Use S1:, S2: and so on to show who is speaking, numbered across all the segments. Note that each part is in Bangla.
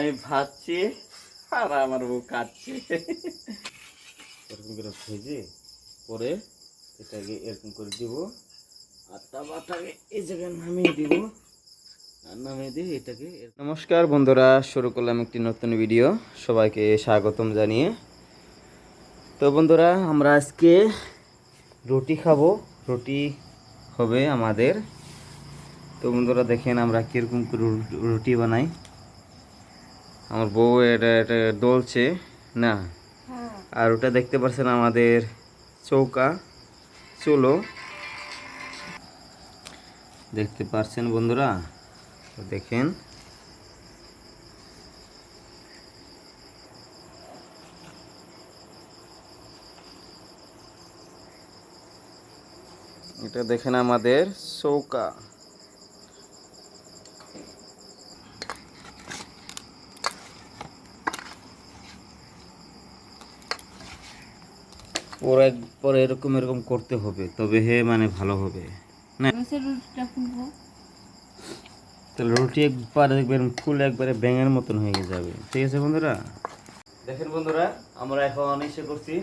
S1: আমি ভাবছি আর আমার বউ কাটছে এরকম করে ভেজে পরে এটাকে এরকম করে দিব আর তাকে এই জায়গায় নামিয়ে দিব আর নামিয়ে এটাকে নমস্কার বন্ধুরা শুরু করলাম একটি নতুন ভিডিও সবাইকে স্বাগতম জানিয়ে তো বন্ধুরা আমরা আজকে রুটি খাবো রুটি হবে আমাদের তো বন্ধুরা দেখেন আমরা কীরকম রুটি বানাই আমার বউ এটা এটা দলছে না হ্যাঁ। আর ওটা দেখতে পাচ্ছেন আমাদের চৌকা চুলো দেখতে পাচ্ছেন বন্ধুরা দেখেন এটা দেখেন আমাদের চৌকা পরে পরে এরকম এরকম করতে হবে তবে হে মানে ভালো হবে না তাহলে রুটি একবার দেখবেন ফুল একবারে ব্যাঙের মতন হয়ে যাবে ঠিক আছে বন্ধুরা দেখেন বন্ধুরা আমরা এখন এসে করছি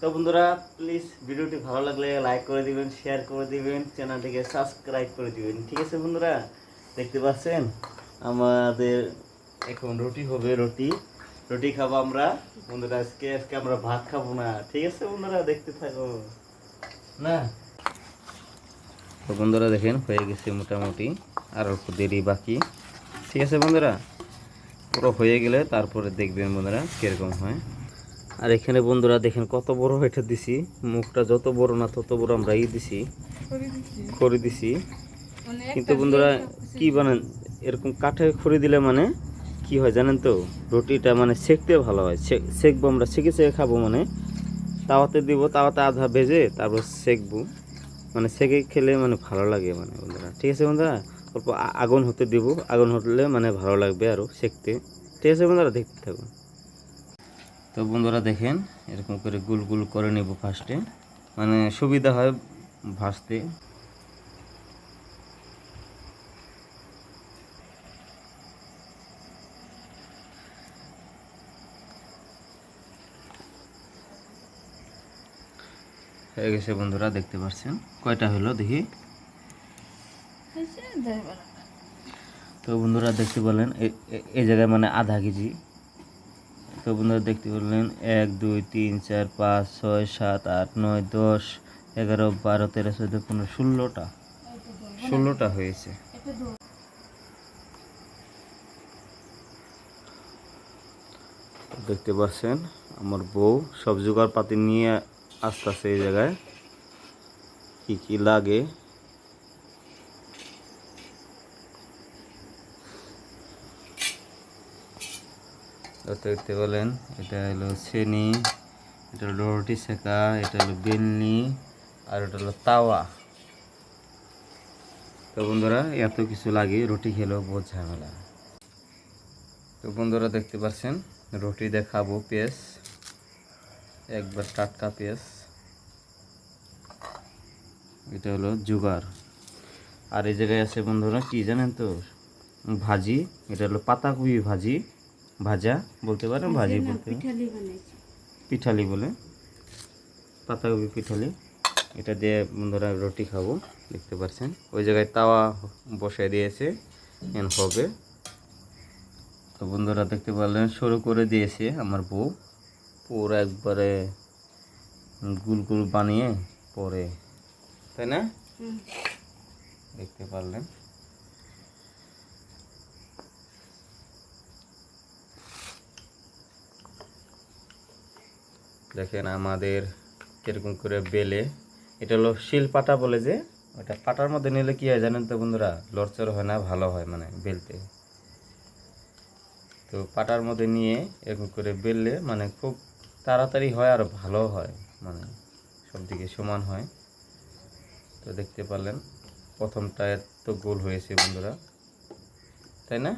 S1: তো বন্ধুরা প্লিজ ভিডিওটি ভালো লাগলে লাইক করে দিবেন শেয়ার করে দিবেন চ্যানেলটিকে সাবস্ক্রাইব করে দিবেন ঠিক আছে বন্ধুরা দেখতে পাচ্ছেন আমাদের এখন রুটি হবে রুটি রুটি খাবো আমরা বন্ধুরা আজকে আজকে আমরা ভাত খাবো না ঠিক আছে বন্ধুরা দেখতে থাকো না তো বন্ধুরা দেখেন হয়ে গেছে মোটামুটি আর অল্প দেরি বাকি ঠিক আছে বন্ধুরা পুরো হয়ে গেলে তারপরে দেখবেন বন্ধুরা কীরকম হয় আর এখানে বন্ধুরা দেখেন কত বড় এটা দিছি মুখটা যত বড় না তত বড় আমরা ই দিছি খড়ি দিছি কিন্তু বন্ধুরা কি বানান এরকম কাঠে খড়ি দিলে মানে কি হয় জানেন তো রুটিটা মানে সেকতে ভালো হয় সেকবো আমরা সেকে সেকে খাবো মানে তাওয়াতে দিব তাওয়াতে আধা ভেজে তারপর সেকবো মানে সেকে খেলে মানে ভালো লাগে মানে বন্ধুরা ঠিক আছে বন্ধুরা অল্প আগুন হতে দিব আগুন হতে মানে ভালো লাগবে আরও সেকতে ঠিক আছে বন্ধুরা দেখতে থাকুন তো বন্ধুরা দেখেন এরকম করে গুল গুল করে নেব ফার্স্টে মানে সুবিধা হয় ভাসতে হয়ে গেছে বন্ধুরা দেখতে পাচ্ছেন কয়টা হলো দেখি তো বন্ধুরা দেখতে পেলেন এই জায়গায় মানে আধা কেজি তো বন্ধুরা দেখতে পেলেন এক দুই তিন চার পাঁচ ছয় সাত আট নয় দশ এগারো বারো তেরো চোদ্দো পনেরো ষোলোটা ষোলোটা হয়েছে দেখতে পাচ্ছেন আমার বউ সব জোগাড় পাতি নিয়ে আস্তে আস্তে এই জায়গায় কী কী লাগে দেখতে বলেন এটা হলো চিনি এটা হলো রুটি সেঁকা এটা হলো বেলনি আর এটা হলো তাওয়া তো বন্ধুরা এত কিছু লাগে রুটি খেলেও বহু ঝামেলা তো বন্ধুরা দেখতে পাচ্ছেন রুটি দেখাবো পেস্ট একবার টাটকা পেঁয়াজ এটা হলো জুগার আর এই জায়গায় আছে বন্ধুরা কী জানেন তো ভাজি এটা হলো পাতাকপি ভাজি ভাজা বলতে পারেন ভাজি বলতে পিঠালি বলে পাতাকপি পিঠালি এটা দিয়ে বন্ধুরা রুটি খাবো দেখতে পাচ্ছেন ওই জায়গায় তাওয়া বসায় দিয়েছে এন হবে তো বন্ধুরা দেখতে পারলেন শুরু করে দিয়েছে আমার বউ পর একবারে গুল গুল বানিয়ে পরে তাই না দেখতে পারলেন দেখেন আমাদের কিরকম করে বেলে এটা হলো শিল পাটা বলে যে ওটা পাটার মধ্যে নিলে কী হয় জানেন তো বন্ধুরা লড়চড় হয় না ভালো হয় মানে বেলতে তো পাটার মধ্যে নিয়ে এরকম করে বেললে মানে খুব তাড়াতাড়ি হয় আর ভালো হয় মানে সব দিকে সমান হয় তো দেখতে পারলেন প্রথমটা এত গোল হয়েছে বন্ধুরা তাই না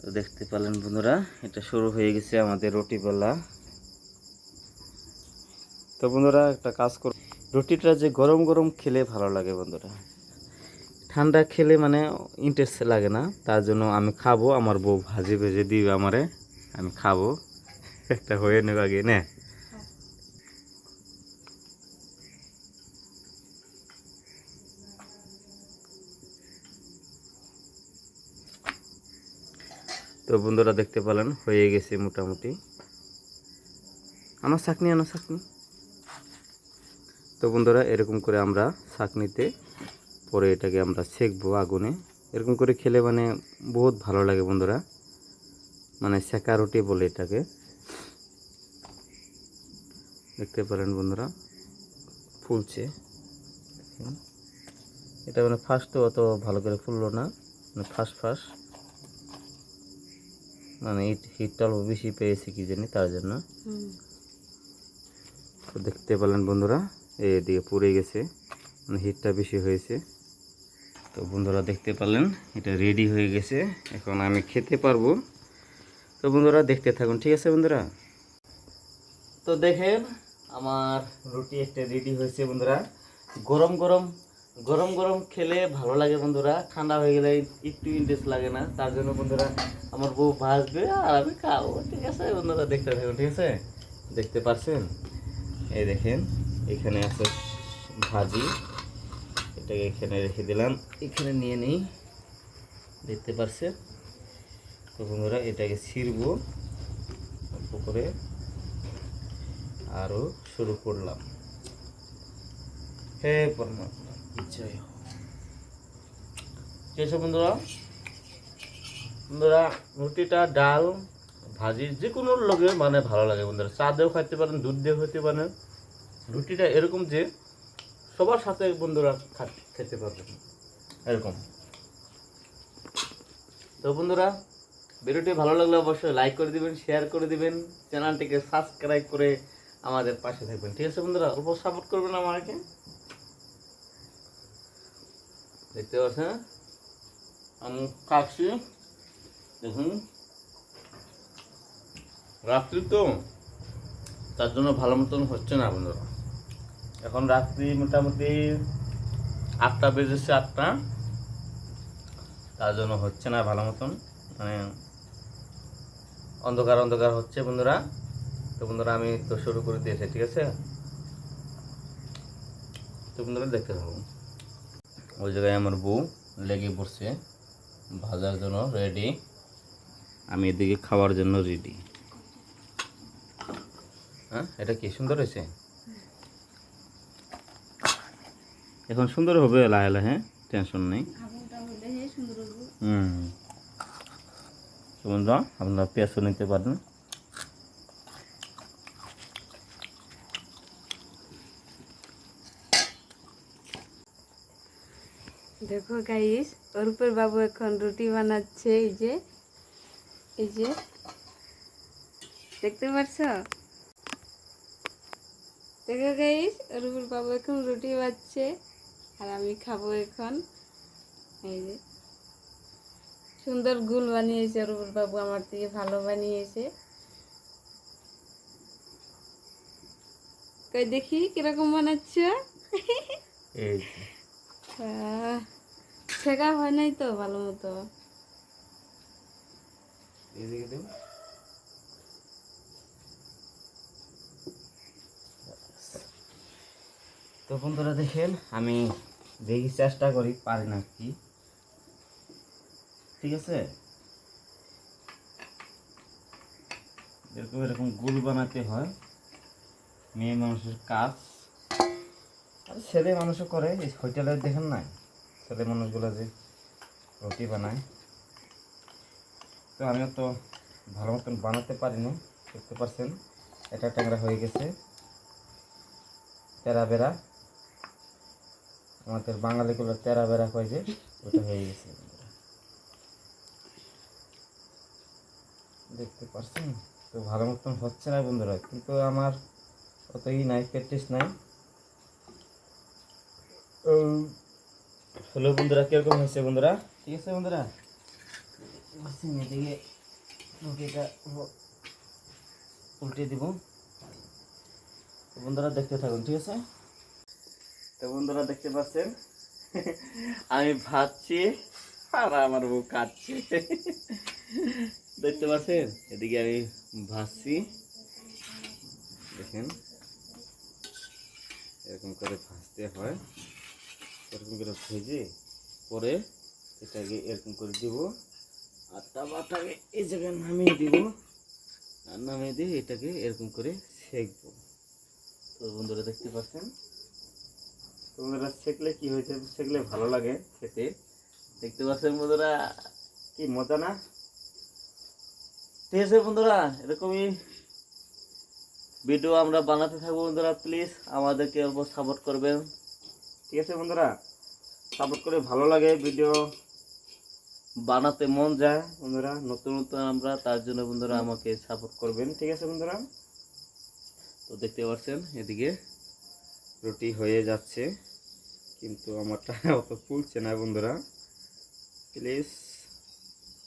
S1: তো দেখতে পারলেন বন্ধুরা এটা শুরু হয়ে গেছে আমাদের রুটি বেলা তো বন্ধুরা একটা কাজ কর রুটিটা যে গরম গরম খেলে ভালো লাগে বন্ধুরা ঠান্ডা খেলে মানে ইন্টারেস্ট লাগে না তার জন্য আমি খাবো আমার বউ ভাজি ভেজে দিবে আমারে আমি খাবো একটা হয়ে নেব আগে নে তো বন্ধুরা দেখতে পেলেন হয়ে গেছে মোটামুটি আমার চাকনি আনো চাকনি তো বন্ধুরা এরকম করে আমরা চাকনিতে পরে এটাকে আমরা সেঁকবো আগুনে এরকম করে খেলে মানে বহুত ভালো লাগে বন্ধুরা মানে সেঁকা রুটি বলে এটাকে দেখতে পারেন বন্ধুরা ফুলছে এটা মানে ফার্স্ট অত ভালো করে ফুললো না মানে ফার্স্ট ফার্স্ট মানে হিট হিটটা অল্প বেশি পেয়েছে কি জানি তার জন্য দেখতে পেলেন বন্ধুরা এদিকে পুড়ে গেছে মানে হিটটা বেশি হয়েছে তো বন্ধুরা দেখতে পারলেন এটা রেডি হয়ে গেছে এখন আমি খেতে পারবো তো বন্ধুরা দেখতে থাকুন ঠিক আছে বন্ধুরা তো দেখেন আমার রুটি একটা রেডি হয়েছে বন্ধুরা গরম গরম গরম গরম খেলে ভালো লাগে বন্ধুরা ঠান্ডা হয়ে গেলে একটু ইন্টারেস্ট লাগে না তার জন্য বন্ধুরা আমার বউ ভাজবে আর আমি খাবো ঠিক আছে বন্ধুরা দেখতে থাকুন ঠিক আছে দেখতে পারছেন এই দেখেন এখানে আছে ভাজি এটাকে এখানে রেখে দিলাম এখানে নিয়ে নেই দেখতে পারছে তো বন্ধুরা এটাকে ছিড়ব অল্প করে আরও শুরু করলাম হে পরমাত্মা জয় বন্ধুরা বন্ধুরা রুটিটা ডাল ভাজি যে কোনো লগে মানে ভালো লাগে বন্ধুরা চা দিয়েও খাইতে পারেন দুধ দিয়েও খেতে পারেন রুটিটা এরকম যে সবার সাথে বন্ধুরা খেতে পারবে এরকম তো বন্ধুরা ভিডিওটি ভালো লাগলে অবশ্যই লাইক করে দিবেন শেয়ার করে দিবেন চ্যানেলটিকে সাবস্ক্রাইব করে আমাদের পাশে থাকবেন ঠিক আছে বন্ধুরা অল্প সাপোর্ট করবেন আমাকে দেখতে পাচ্ছেন আমি কাটছি দেখুন রাত্রি তো তার জন্য ভালো মতন হচ্ছে না বন্ধুরা এখন রাত্রি মোটামুটি আটটা বেজেছে আটটা তার জন্য হচ্ছে না ভালো মতন মানে অন্ধকার অন্ধকার হচ্ছে বন্ধুরা তো বন্ধুরা আমি তো শুরু করে দিয়েছি ঠিক আছে তো বন্ধুরা দেখতে থাকুন ওই জায়গায় আমার বউ লেগে পড়ছে ভাজার জন্য রেডি আমি এদিকে খাওয়ার জন্য রেডি হ্যাঁ এটা কি সুন্দর হয়েছে এখন সুন্দর হবে এলা এলা হ্যাঁ টেনশন নেই হুম বন্ধুরা আপনারা পেঁয়াজও নিতে পারেন
S2: দেখো গাইস অরূপের বাবু এখন রুটি বানাচ্ছে এই যে এই যে দেখতে পারছ দেখো গাইস অরূপের বাবু এখন রুটি বানাচ্ছে আর আমি খাবো এখন এই যে সুন্দর গুল বানিয়েছে রুবুল বাবু আমার থেকে ভালো বানিয়েছে কই দেখি কিরকম বানাচ্ছ শেখা হয় নাই তো ভালো মতো
S1: তো বন্ধুরা দেখেন আমি দেখি চেষ্টা করি পারি না কি ঠিক আছে এরকম এরকম গুল বানাতে হয় মেয়ে মানুষের কাজ আর ছেলে মানুষও করে হোটেলের দেখেন নাই ছেলে মানুষগুলো যে রুটি বানায় তো আমিও তো ভালো মতন বানাতে পারিনি দেখতে পারছেন এটা ট্যাংরা হয়ে গেছে পেরা বেড়া আমাদের বাঙালিগুলো তেরা বেড়া কয় যে ওটা হয়ে গেছে দেখতে পারছেন তো ভালো মতন হচ্ছে না বন্ধুরা কিন্তু আমার অতই নাই প্র্যাকটিস নাই হ্যালো বন্ধুরা কীরকম হয়েছে বন্ধুরা ঠিক আছে বন্ধুরা এদিকে রুটিটা উল্টে দিব বন্ধুরা দেখতে থাকুন ঠিক আছে তো বন্ধুরা দেখতে পাচ্ছেন আমি ভাবছি আর আমার বউ কাটছে দেখতে পাচ্ছেন এদিকে আমি ভাসছি দেখেন এরকম করে ভাজতে হয় এরকম করে ভেজে পরে এটাকে এরকম করে দিব আর তাবাটাকে এই জায়গায় নামিয়ে দিব আর নামিয়ে দিয়ে এটাকে এরকম করে সেঁকবো তো বন্ধুরা দেখতে পাচ্ছেন বন্ধুরা সেকলে কি হয়েছে সেকলে ভালো লাগে খেতে দেখতে পাচ্ছেন বন্ধুরা কি মজা না ঠিক আছে বন্ধুরা এরকমই ভিডিও আমরা বানাতে থাকবো বন্ধুরা প্লিজ আমাদেরকে অল্প সাপোর্ট করবেন ঠিক আছে বন্ধুরা সাপোর্ট করে ভালো লাগে ভিডিও বানাতে মন যায় বন্ধুরা নতুন নতুন আমরা তার জন্য বন্ধুরা আমাকে সাপোর্ট করবেন ঠিক আছে বন্ধুরা তো দেখতে পাচ্ছেন এদিকে রুটি হয়ে যাচ্ছে কিন্তু আমারটা অত ফুলছে না বন্ধুরা প্লিজ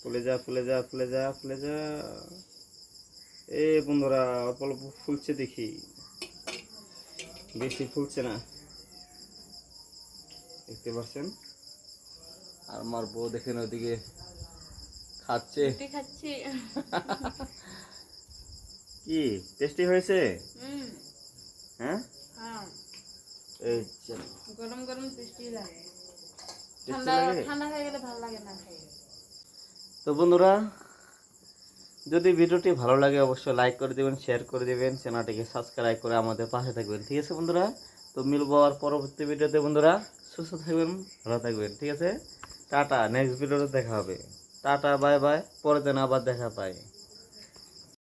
S1: ফুলে যা ফুলে যা ফুলে যা ফুলে যা এ বন্ধুরা অল্প অল্প ফুলছে দেখি বেশি ফুলছে না দেখতে পাচ্ছেন আর আমার বউ দেখেন ওদিকে খাচ্ছে খাচ্ছে কি টেস্টি হয়েছে হ্যাঁ,
S2: হ্যাঁ। গরম গরম টেস্টি লাগে ঠান্ডা ঠান্ডা হয়ে গেলে ভালো লাগে না
S1: তো বন্ধুরা যদি ভিডিওটি ভালো লাগে অবশ্যই লাইক করে দেবেন শেয়ার করে দেবেন চ্যানেলটিকে সাবস্ক্রাইব করে আমাদের পাশে থাকবেন ঠিক আছে বন্ধুরা তো মিলবো আর পরবর্তী ভিডিওতে বন্ধুরা সুস্থ থাকবেন ভালো থাকবেন ঠিক আছে টাটা নেক্সট ভিডিওতে দেখা হবে টাটা বাই বাই পরে যেন আবার দেখা পায়